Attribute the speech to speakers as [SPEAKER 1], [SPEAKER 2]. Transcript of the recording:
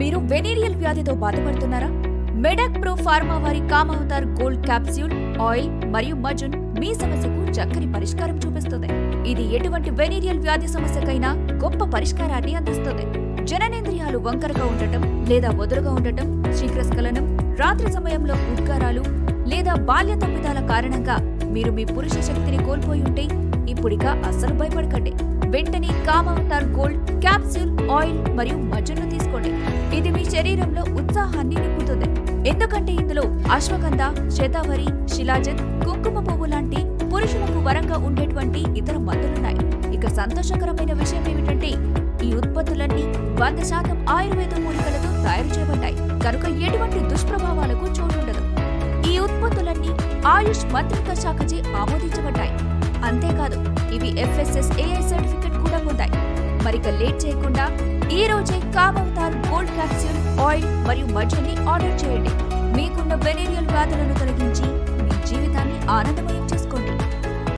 [SPEAKER 1] మీరు వెనీరియల్ వ్యాధితో బాధపడుతున్నారా? మెడాక్ ప్రో ఫార్మా వారి కామహతార్ గోల్డ్ క్యాప్స్యూల్ ఆయిల్ మరియు మజున్ మీ సమస్యకు చక్కని పరిష్కారం చూపిస్తుంది. ఇది ఎటువంటి వెనీరియల్ వ్యాధి సమస్యకైనా గొప్ప పరిష్కారాన్ని అందిస్తుంది. జననేంద్రియాలు వంకరగా ఉండటం లేదా వదులుగా ఉండటం శీఘ్రస్ఖలనం రాత్రి సమయంలో ఉద్గారాలు లేదా బాల్య తప్పిదాల కారణంగా మీరు మీ పురుష శక్తిని కోల్పోయి ఉంటే ఇప్పుడిగా అస్సలు భయపడకండి. వెంటనే కామవతార్ గోల్డ్ క్యాప్సూల్ ఆయిల్ మరియు మజ్జను తీసుకోండి. శరీరంలో ఉత్సాహాన్ని నింపుతుంది. ఎందుకంటే ఇందులో అశ్వగంధ శతావరి శిలాజత్ కుంకుమ పువ్వు లాంటి పురుషులకు వరంగా ఉండేటువంటి ఇతర మందులున్నాయి. ఇక సంతోషకరమైన విషయం ఏమిటంటే ఈ ఉత్పత్తులన్నీ వంద శాతం ఆయుర్వేద మూలికలతో తయారు చేయబడ్డాయి. కనుక ఎటువంటి దుష్ప్రభావాలకు చోటుండదు. ఈ ఉత్పత్తులన్నీ ఆయుష్ మంత్రిత్వ శాఖచే ఆమోదించబడ్డాయి. అంతేకాదు ఇవి ఎఫ్ఎస్ఎస్ఏఐ సర్టిఫికెట్ కూడా పొందాయి. మరిక లేట్ చేయకుండా ఈ రోజే కామవతార్ గోల్డ్ క్యాప్సూల్ ఆయిల్ మరియు మజ్జని ఆర్డర్ చేయండి. మీకున్న వెనేరియల్ వ్యాధులను తొలగించి మీ జీవితాన్ని ఆనందమయం